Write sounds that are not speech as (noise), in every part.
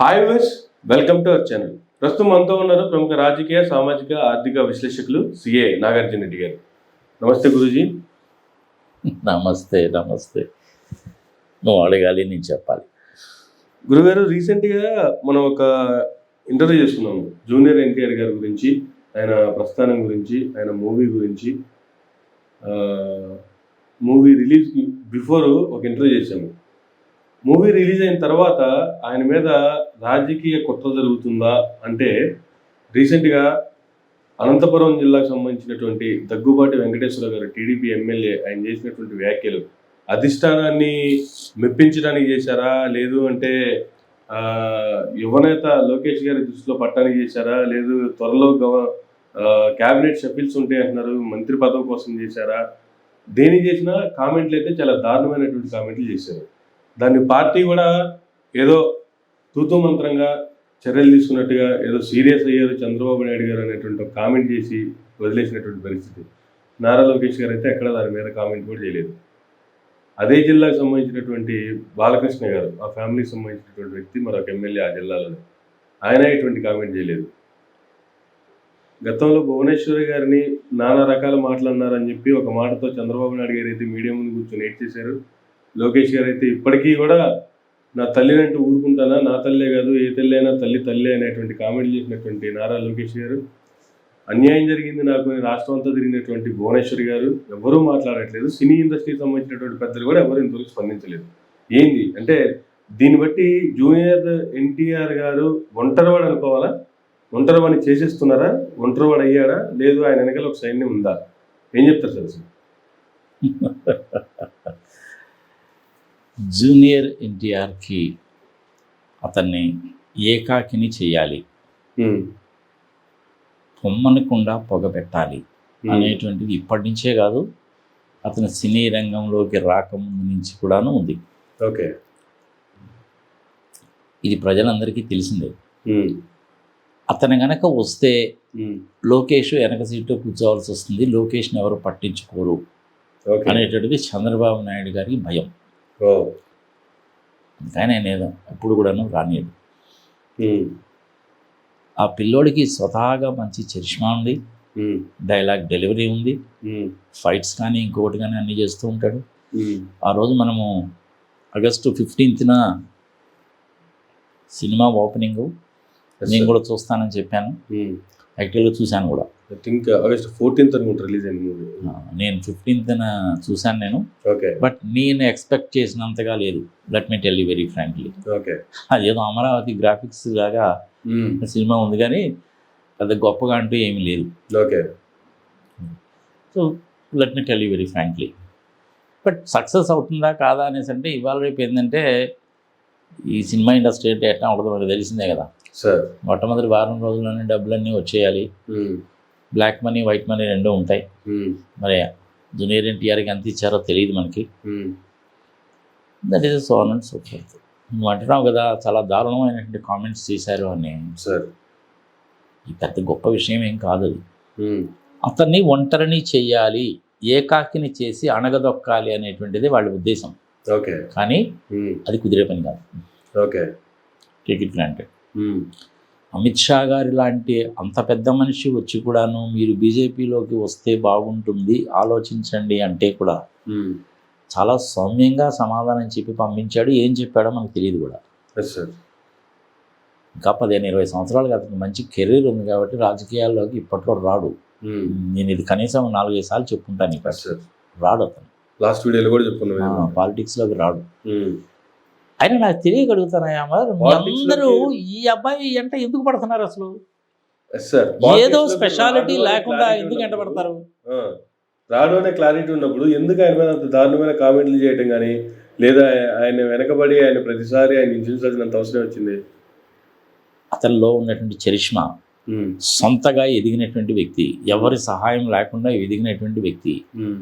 Hi viewers welcome to our channel ప్రస్తుతం మనతో ఉన్నారు ప్రముఖ రాజకీయ సామాజిక ఆర్థిక విశ్లేషకులు సిఏ నాగార్జున రెడ్డి గారు. నమస్తే గురూజీ. నమస్తే నమస్తే. నువ్వు అడగాలి నేను చెప్పాలి. గురుగారు రీసెంట్గా మనం ఒక ఇంటర్వ్యూ చేసుకున్నాము జూనియర్ ఎన్టీఆర్ గారి గురించి ఆయన ప్రస్థానం గురించి ఆయన మూవీ గురించి మూవీ రిలీజ్ బిఫోర్ ఒక ఇంటర్వ్యూ చేశాము. మూవీ రిలీజ్ అయిన తర్వాత ఆయన మీద రాజకీయ కుట్ర జరుగుతుందా అంటే రీసెంట్గా అనంతపురం జిల్లాకు సంబంధించినటువంటి దగ్గుబాటి వెంకటేశ్వర గారు టీడీపీ ఎమ్మెల్యే ఆయన చేసినటువంటి వ్యాఖ్యలు అధిష్టానాన్ని మెప్పించడానికి చేశారా? లేదు అంటే యువనేత లోకేష్ గారి దృష్టిలో పట్టడానికి చేశారా? లేదు త్వరలో గవ క్యాబినెట్ షఫిల్స్ ఉంటాయి అంటున్నారు మంత్రి పదవి కోసం చేశారా? దేని చేసినా కామెంట్లు అయితే చాలా దారుణమైనటువంటి కామెంట్లు చేశారు. దాన్ని పార్టీ కూడా ఏదో తూతూ మంత్రంగా చర్యలు తీసుకున్నట్టుగా ఏదో సీరియస్ అయ్యారు చంద్రబాబు నాయుడు గారు అనేటువంటి కామెంట్ చేసి వదిలేసినటువంటి పరిస్థితి. నారా లోకేష్ గారు అయితే ఎక్కడ దాని మీద కామెంట్ కూడా చేయలేదు. అదే జిల్లాకు సంబంధించినటువంటి బాలకృష్ణ గారు ఆ ఫ్యామిలీకి సంబంధించినటువంటి వ్యక్తి మరొక ఎమ్మెల్యే ఆ జిల్లాలో ఆయన ఎటువంటి కామెంట్ చేయలేదు. గతంలో భువనేశ్వరి గారిని నానా రకాల మాటలు అన్నారని చెప్పి ఒక మాటతో చంద్రబాబు నాయుడు గారు అయితే మీడియా ముందు కూర్చొని ఏడ్ చేశారు లోకేష్ గారు అయితే ఇప్పటికీ కూడా నా తల్లినంటూ ఊరుకుంటానా? నా తల్లే కాదు ఏ తల్లి అయినా తల్లి తల్లే అనేటువంటి కామెంట్ చేసినటువంటి నారా లోకేష్ గారు. అన్యాయం జరిగింది నాకు రాష్ట్రం అంతా తిరిగినటువంటి భువనేశ్వరి గారు. ఎవరూ మాట్లాడట్లేదు. సినీ ఇండస్ట్రీకి సంబంధించినటువంటి పెద్దలు కూడా ఎవరు ఇంతవరకు స్పందించలేదు. ఏంది? అంటే దీన్ని బట్టి జూనియర్ ఎన్టీఆర్ గారు ఒంటరివాడు అనుకోవాలా? ఒంటరివాడిని చేసేస్తున్నారా? ఒంటరివాడు అయ్యాడా? లేదు ఆయన వెనకాల ఒక సైన్యం ఉందా? ఏం చెప్తారు సార్ జూనియర్ ఎన్టీఆర్కి అతన్ని ఏకాకిని చేయాలి. ఉమ్, పొమ్మనకుండా పొగ పెట్టాలి అనేటువంటిది ఇప్పటి నుంచే కాదు అతను సినీ రంగంలోకి రాకముందు నుంచి కూడాను ఉంది. ఓకే. ఇది ప్రజలందరికీ తెలిసిందే. అతను గనక వస్తే లోకేష్ వెనక సీట్లో కూర్చోవాల్సి వస్తుంది లోకేష్ని ఎవరు పట్టించుకోరు అనేటువంటిది చంద్రబాబు నాయుడు గారికి భయం. కానీ ఆయన ఏదో ఎప్పుడు కూడాను రానియడు ఆ పిల్లోడికి స్వతహాగా మంచి చరిష్మా ఉంది డైలాగ్ డెలివరీ ఉంది ఫైట్స్ కానీ ఇంకొకటి కానీ అన్నీ చేస్తూ ఉంటాడు. ఆ రోజు మనము ఆగస్టు ఫిఫ్టీన్త్న సినిమా ఓపెనింగ్. నేను. కూడా చూస్తానని చెప్పాను. యాక్చువల్గా చూశాను కూడా. ఐ థింక్ ఆగస్ట్ ఫోర్టీన్త్ అనుకుంటా రిలీజ్ అయిన మూవీ నేను ఫిఫ్టీన్త్న చూశాను నేను. ఓకే బట్ నేను ఎక్స్పెక్ట్ చేసినంతగా లేదు let me tell you very frankly okay అదేదో అమరావతి గ్రాఫిక్స్ లాగా ఉమ్, సినిమా ఉంది కానీ పెద్ద గొప్పగా అంటూ ఏమీ లేదు. Okay so let me tell you very frankly but success అవుతుందా కాదా అనేసి అంటే ఇవాళ రేపు ఏంటంటే ఈ సినిమా ఇండస్ట్రీ అంటే ఎట్లా ఉంటుందో మనకు తెలిసిందే కదా. సార్ మొట్టమొదటి వారం రోజుల్లోనే డబ్బులన్నీ వచ్చేయాలి. Um, black money white money రెండూ ఉంటాయి. ఉమ్, మరి జూనియర్ ఎన్టీఆర్కి ఎంత ఇచ్చారో తెలియదు మనకి. That is so and so fourth నువ్వు అంటున్నావు కదా చాలా దారుణమైనటువంటి కామెంట్స్ చేశారు అని. సార్ ఈ పెద్ద గొప్ప విషయం ఏం కాదు అది. ఉమ్, అతన్ని ఒంటరిని చేయాలి ఏకాకిని చేసి అణగదొక్కాలి అనేటువంటిది వాళ్ళ ఉద్దేశం. ఓకే కానీ ఉమ్, అది కుదిరే పని కాదు. Okay take it granted um, Amit Shah గారి లాంటి అంత పెద్ద మనిషి వచ్చి కూడాను మీరు బీజేపీలోకి వస్తే బాగుంటుంది ఆలోచించండి అంటే కూడా చాలా సౌమ్యంగా సమాధానం చెప్పి పంపించాడు. ఏం చెప్పాడో మనకు తెలియదు కూడా. ఇంకా పదిహేను ఇరవై సంవత్సరాలుగా అతనికి మంచి కెరీర్ ఉంది కాబట్టి రాజకీయాల్లోకి ఇప్పట్లో రాడు. నేను ఇది కనీసం నాలుగైదు సార్లు చెప్పుకుంటాను ఇక ఎస్ సార్ రాడు అతను లాస్ట్ వీడియోలో కూడా చెప్పుకున్నాం పాలిటిక్స్లోకి రాడు. అయినా నాకు తెలియగలుగుతానయ్యా మరి అందరూ ఈ అబ్బాయి అంటే ఎందుకు పడుతున్నారు అసలు? ఏదో స్పెషాలిటీ లేకుండా ఎందుకు ఎంట పడతారు ఆ, రాడు అనే క్లారిటీ ఉన్నప్పుడు ఎందుకు ఆయన మీద అంత దారుణమైన కామెంట్లు చేయడం కానీ లేదా ఆయన వెనకబడి ఆయన ప్రతిసారి ఆయన హింసించాల్సినంత అవసరం వచ్చింది? అతనిలో ఉన్నటువంటి చరిష్మా ఉమ్, సొంతగా ఎదిగినటువంటి వ్యక్తి ఎవరి సహాయం లేకుండా ఎదిగినటువంటి వ్యక్తి ఉమ్,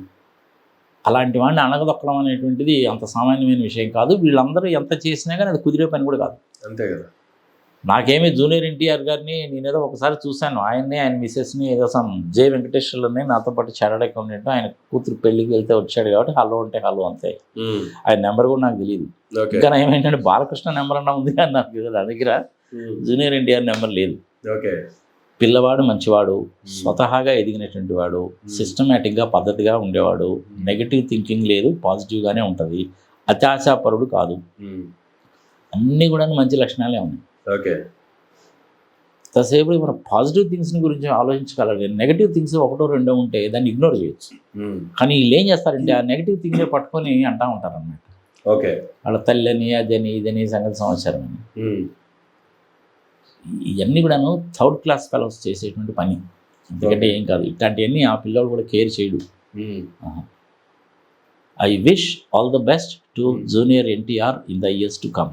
అలాంటి వాడిని అణగదొక్కడం అనేటువంటిది అంత సామాన్యమైన విషయం కాదు. వీళ్ళందరూ ఎంత చేసినా కానీ అది కుదిరే పని కూడా కాదు. అంతే కదా. నాకేమి జూనియర్ ఎన్టీఆర్ గారిని నేనేదో ఒకసారి చూశాను. ఆయన్ని ఆయన మిసెస్ని ఏదో సమ్ జే వెంకటేశ్వర్లని నాతో పాటు చార్టెడ్ అకౌంటెంట్ ఆయన కూతురు పెళ్ళికి వెళ్తే వచ్చాడు కాబట్టి హలో అంటే హలో అంతే. ఆయన నెంబర్ కూడా నాకు తెలియదు ఓకే. ఇంకా ఏమేంటంటే బాలకృష్ణ నెంబర్ అన్నా ఉంది కానీ నాకు. నా దగ్గర. జూనియర్ ఎన్టీఆర్ నెంబర్ లేదు. ఓకే. పిల్లవాడు మంచివాడు స్వతహాగా ఎదిగినటువంటి వాడు సిస్టమేటిక్గా పద్ధతిగా ఉండేవాడు. నెగిటివ్ థింకింగ్ లేదు పాజిటివ్గానే ఉంటుంది. అత్యాశాపరుడు కాదు. అన్నీ కూడా మంచి లక్షణాలే ఉన్నాయి. ఓకే. ఎంతసేపు మనం పాజిటివ్ థింగ్స్ గురించి ఆలోచించగలగాలి. నెగిటివ్ థింగ్స్ ఒకటో రెండో ఉంటే దాన్ని ఇగ్నోర్ చేయొచ్చు. కానీ వీళ్ళు ఏం చేస్తారంటే ఆ నెగిటివ్ థింగ్నే పట్టుకొని అంటా ఉంటారు అన్నమాట ఓకే. వాళ్ళ తల్లని అదని ఇదని సంగతి సమాచారం అని ఇవన్నీ కూడాను థర్డ్ క్లాస్ ఫెలోస్ చేసేటువంటి పని. ఎందుకంటే ఏం కాదు ఇట్లాంటివన్నీ ఆ పిల్లలు కూడా కేర్ చేయడు. I wish all the best to junior NTR in the years to come.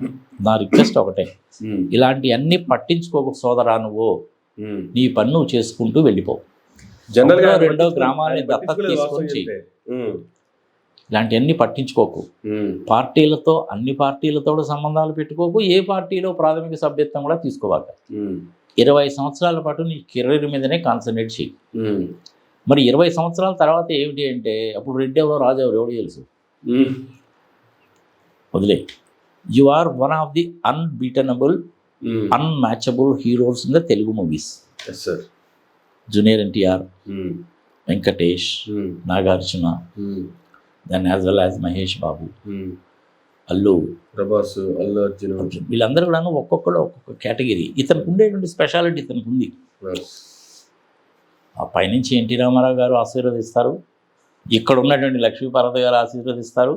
నా రిక్వెస్ట్ ఒకటే ఉమ్, ఇలాంటివన్నీ పట్టించుకోక సోదరా నువ్వు. నీ పని నువ్వు చేసుకుంటూ వెళ్ళిపో. జనరల్గా ఒకటో రెండో ఆయన దత్తత తీసుకొని. ఉమ్, ఇలాంటివన్నీ పట్టించుకోకు. పార్టీలతో అన్ని పార్టీలతో కూడా సంబంధాలు పెట్టుకోకు. ఏ పార్టీలో ప్రాథమిక సభ్యత్వం కూడా తీసుకోవాలి ఇరవై సంవత్సరాల పాటు నీ కెరీర్ మీదనే కాన్సన్ట్రేట్ చేయి. మరి ఇరవై సంవత్సరాల తర్వాత ఏమిటి అంటే అప్పుడు రెడ్డి ఎవరో రాజు ఎవరు ఎవడు తెలుసు. వదిలే. You are one of the unbeatable. Unmatchable heroes in the Telugu movies. Junior NTR Venkatesh Nagarjuna then as well as Mahesh Babu. Allu Prabhas Allu Arjun. Arjun. వీళ్ళందరూ కూడా ఒక్కొక్కరు ఒక్కొక్క కేటగిరీ. ఇతనికి ఉండేటువంటి స్పెషాలిటీ ఇతనికి ఉంది. ఆ పైనుంచి ఎన్టీ రామారావు గారు ఆశీర్వదిస్తారు. ఇక్కడ ఉన్నటువంటి లక్ష్మీపార్వతి గారు ఆశీర్వదిస్తారు.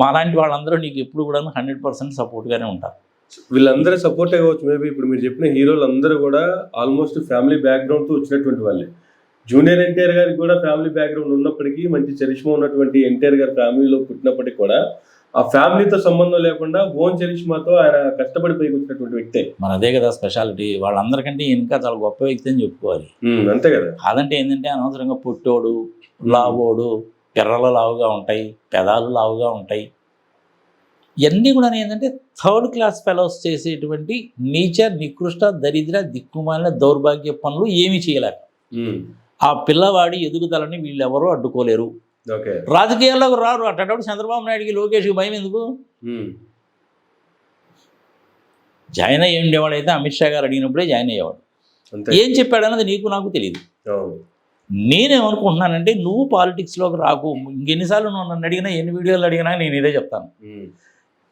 మాలాంటి వాళ్ళందరూ నీకు ఎప్పుడు కూడా హండ్రెడ్ పర్సెంట్ సపోర్ట్గానే ఉంటారు. వీళ్ళందరూ సపోర్ట్ అవ్వచ్చు మేబీ ఇప్పుడు మీరు చెప్పిన హీరోలు అందరూ కూడా ఆల్మోస్ట్ ఫ్యామిలీ బ్యాక్గ్రౌండ్తో వచ్చినటువంటి వాళ్ళే. జూనియర్ ఎన్టీఆర్ గారికి కూడా ఫ్యామిలీ బ్యాక్గ్రౌండ్ ఉన్నప్పటికీ మంచి చరిష్మా ఉన్నటువంటి ఎన్టీఆర్ గారి ఫ్యామిలీలో పుట్టినప్పటికీ కూడా ఆ ఫ్యామిలీతో సంబంధం లేకుండా ఓన్ చరిష్మాతో ఆయన కష్టపడి పైకి వచ్చినటువంటి వ్యక్తే. మన అదే కదా స్పెషాలిటీ. వాళ్ళందరికంటే ఇంకా చాలా గొప్ప వ్యక్తి అని చెప్పుకోవాలి. అంతే కదా. కాదంటే ఏంటంటే అనవసరంగా పుట్టోడు లావోడు పెర్రలు లావుగా ఉంటాయి పెదాలు లావుగా ఉంటాయి. ఇవన్నీ కూడా ఏంటంటే థర్డ్ క్లాస్ ఫెలోస్ చేసేటువంటి నీచ నికృష్ట దరిద్ర దిక్కుమాలిన దౌర్భాగ్య పనులు ఏమీ చేయలేక. ఆ పిల్లవాడి ఎదుగుదలని వీళ్ళెవరూ అడ్డుకోలేరు. రాజకీయాల్లోకి రారు. అట్టేటప్పుడు చంద్రబాబు నాయుడికి లోకేష్కి భయం ఎందుకు? జాయిన్ అయ్యి ఉండేవాడైతే అమిత్ షా గారు అడిగినప్పుడే జాయిన్ అయ్యేవాడు. ఏం చెప్పాడన్నది నీకు నాకు తెలియదు నేనేమనుకుంటున్నానంటే నువ్వు పాలిటిక్స్లోకి రాకు. ఇంకెన్నిసార్లు నువ్వు నన్ను అడిగినా ఎన్ని వీడియోలు అడిగినా నేను ఇదే చెప్తాను.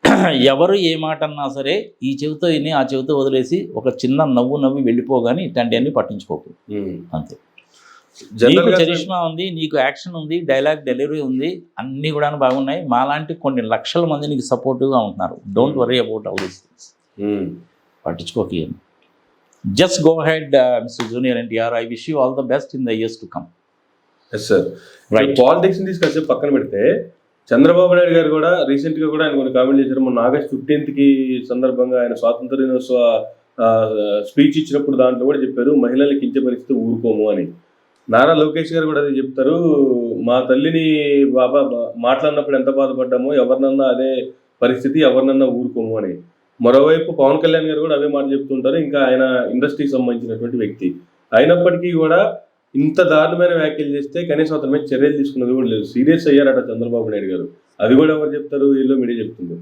(clears throat) ఎవరు ఏ మాట అన్నా సరే ఈ చెవితో ఇన్ని ఆ చెవితో వదిలేసి ఒక చిన్న నవ్వు నవ్వి వెళ్ళిపోగాని ఇట్లాంటివన్నీ పట్టించుకోకు. అంతే. నీకు చరిష్మా ఉంది నీకు యాక్షన్ ఉంది డైలాగ్ డెలివరీ ఉంది అన్నీ కూడా బాగున్నాయి. మాలాంటి కొన్ని లక్షల మంది నీకు సపోర్టివ్గా ఉంటున్నారు. Don't worry about all these things పట్టించుకోకి just go head mister junior NTR I wish you all the best in the years to come yes sir right politics తీసుకొచ్చి పక్కన పెడితే చంద్రబాబు నాయుడు గారు కూడా రీసెంట్గా కూడా ఆయన కొన్ని కామెంట్ చేశారు. మొన్న ఆగస్ట్ ఫిఫ్టీన్త్కి సందర్భంగా ఆయన స్వాతంత్ర దినోత్సవ స్పీచ్ ఇచ్చినప్పుడు దాంట్లో కూడా చెప్పారు మహిళల్ని కించపరిస్తే ఊరుకోము అని. నారా లోకేష్ గారు కూడా అదే చెప్తారు. మా తల్లిని బాబా మాట్లాడినప్పుడు ఎంత బాధపడ్డామో ఎవరినన్నా అదే పరిస్థితి ఎవరినన్నా ఊరుకోము అని. మరోవైపు పవన్ కళ్యాణ్ గారు కూడా అవే మాట చెప్తుంటారు. ఇంకా ఆయన ఇండస్ట్రీకి సంబంధించినటువంటి వ్యక్తి. అయినప్పటికీ కూడా ఇంత దారుణమైన వ్యాఖ్యలు చేస్తే కనీసం అతని మీద చర్యలు తీసుకున్నది కూడా లేదు. సీరియస్ అయ్యారట చంద్రబాబు నాయుడు గారు. అది కూడా ఎవరు చెప్తారు? వీళ్ళు మీడియా చెప్తుంది.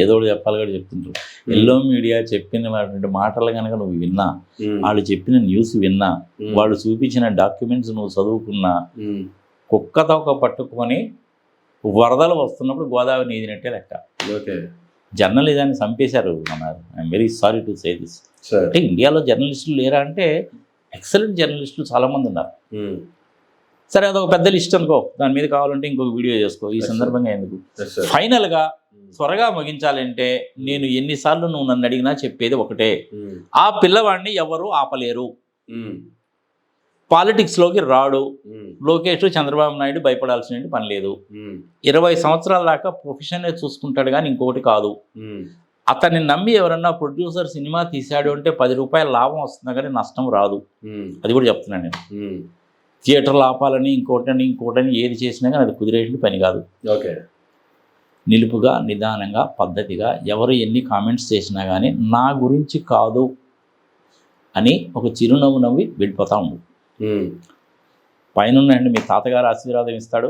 ఏదో చెప్పాలి కూడా చెప్తుంటారు ఎల్లో మీడియా చెప్పిన మాటలు కనుక నువ్వు విన్నా వాళ్ళు చెప్పిన న్యూస్ విన్నా వాళ్ళు చూపించిన డాక్యుమెంట్స్ నువ్వు చదువుకున్నా కుక్క తోక పట్టుకొని వరదలు వస్తున్నప్పుడు గోదావరి నీదినట్టే లెక్క. జర్నలిజాన్ని చంపేశారు అన్నారు I'm very sorry to say this. అంటే ఇండియాలో జర్నలిస్టులు లేరా అంటే ఎక్సలెంట్ జర్నలిస్టులు చాలామంది ఉన్నారు. సరే అదొక పెద్ద లిస్ట్ అనుకో. దాని మీద కావాలంటే ఇంకొక వీడియో చేసుకో. ఈ. సందర్భంగా ఎందుకు? ఫైనల్గా ఉమ్, త్వరగా ముగించాలంటే నేను ఎన్నిసార్లు నువ్వు నన్ను అడిగినా చెప్పేది ఒకటే. ఉమ్, ఆ పిల్లవాడిని ఎవరు ఆపలేరు? పాలిటిక్స్లోకి రాడు. ఉమ్, లోకేష్ చంద్రబాబు నాయుడు భయపడాల్సిన పని లేదు. ఇరవై సంవత్సరాల దాకా ప్రొఫెషనే చూసుకుంటాడు కానీ ఇంకొకటి కాదు. అతన్ని నమ్మి ఎవరన్నా ప్రొడ్యూసర్ సినిమా తీశాడు అంటే పది రూపాయల లాభం వస్తుంది కానీ నష్టం రాదు. అది కూడా చెప్తున్నాను నేను. థియేటర్లు ఆపాలని ఇంకోటని ఇంకోటని ఏది చేసినా కానీ అది కుదిరేటువంటి పని కాదు. ఓకే. నిలుపుగా నిదానంగా పద్ధతిగా ఎవరు ఎన్ని కామెంట్స్ చేసినా కానీ నా గురించి కాదు అని ఒక చిరునవ్వు నవ్వి వెళ్ళిపోతా ఉండు. పైన ఉన్నాయండి మీ తాతగారు ఆశీర్వాదం ఇస్తాడు.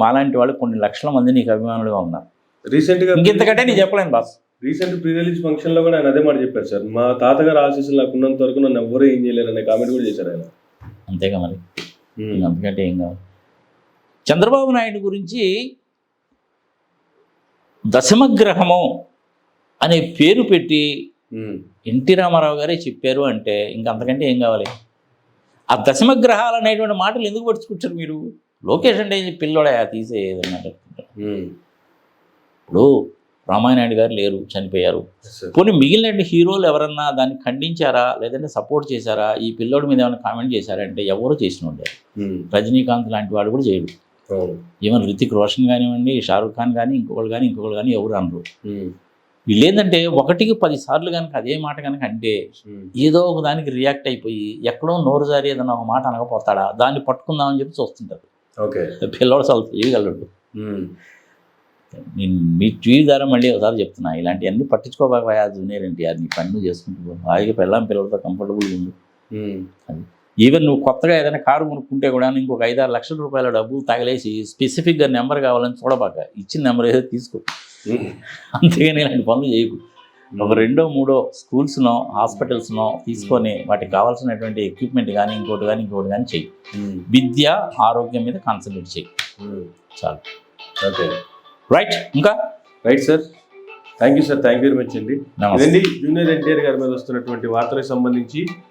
మాలాంటి వాళ్ళు కొన్ని లక్షల మంది నీకు అభిమానులుగా ఉన్నారు. రీసెంట్గా ఇంకెంతకంటే నేను చెప్పలేను బాస్. రీసెంట్ ప్రీ రిలీజ్ ఫంక్షన్లో కూడా ఆయన అదే మాట చెప్పారు సార్. మా తాతగారు ఆశీస్సులు నాకు ఉన్నంత వరకు నన్ను ఎవరు ఏం చేయలేరు అనే కామెంట్ కూడా చేశారు ఆయన. అంతేగా మరి. అంతకంటే ఏం కావాలి? చంద్రబాబు నాయుడు గురించి దశమగ్రహము అనే పేరు పెట్టి ఎన్టీ రామారావు గారే చెప్పారు అంటే ఇంక అంతకంటే ఏం కావాలి? ఆ దశమగ్రహాలు అనేటువంటి మాటలు ఎందుకు పడుచుకుంటారు మీరు? లోకేష్ అంటే పిల్లోడా తీసేదన్నమాట ఉమ్. ఇప్పుడు రామాయణాయుడు గారు లేరు చనిపోయారు. పోనీ మిగిలిన హీరోలు ఎవరన్నా దాన్ని ఖండించారా? లేదంటే సపోర్ట్ చేశారా? ఈ పిల్లోడి మీద ఏమైనా కామెంట్ చేశారా? అంటే ఎవరు చేసిన ఉండే ఉమ్, రజనీకాంత్ లాంటి వాడు కూడా చేయడు. ఈవెన్ రితిక్ రోషన్ కానివ్వండి షారుఖ్ ఖాన్ కానీ ఇంకొకళ్ళు కానీ ఇంకొకళ్ళు కానీ ఎవరు అనరు. ఉమ్, వీళ్ళు ఏంటంటే ఒకటికి పది సార్లు కనుక అదే మాట కనుక అంటే ఉమ్, ఏదో ఒక దానికి రియాక్ట్ అయిపోయి ఎక్కడో నోరు జారి ఏదైనా ఒక మాట అనకపోతాడా? దాన్ని పట్టుకుందామని చెప్పి చూస్తుంటారు. ఓకే పిల్లోడు అసలు తెలియగలడు. నేను మీ ట్వీట్ ద్వారా మళ్ళీ ఒకసారి చెప్తున్నా ఇలాంటివన్నీ పట్టించుకోబాగా జూనియర్ ఎన్టీఆర్ నీ పని చేసుకుంటూ. హాయిగా పెళ్ళాం పిల్లలతో కంఫర్టబుల్గా ఉంది ఉమ్, ఈవెన్ నువ్వు కొత్తగా ఏదైనా కారు కొనుక్కుంటే కూడా ఇంకొక ఐదారు లక్షల రూపాయల డబ్బులు తగిలేసి స్పెసిఫిక్గా నెంబర్ కావాలని చూడబాక ఇచ్చిన నెంబర్ ఏదో తీసుకో. అంతేగాని ఇలాంటి పనులు చేయకు. ఒక రెండో మూడో స్కూల్స్నో హాస్పిటల్స్నో తీసుకొని వాటికి కావాల్సినటువంటి ఎక్విప్మెంట్ కానీ ఇంకోటి కానీ ఇంకోటి కానీ చెయ్యి. విద్య ఆరోగ్యం మీద కాన్సన్ట్రేట్ చెయ్యి. చాలు. ఓకే. రైట్ ఇంకా? Right sir thank you sir thank you very much అండి ఇదండి జూనియర్ ఎన్టీఆర్ గారి మీద వస్తున్నటువంటి వార్తలకు సంబంధించి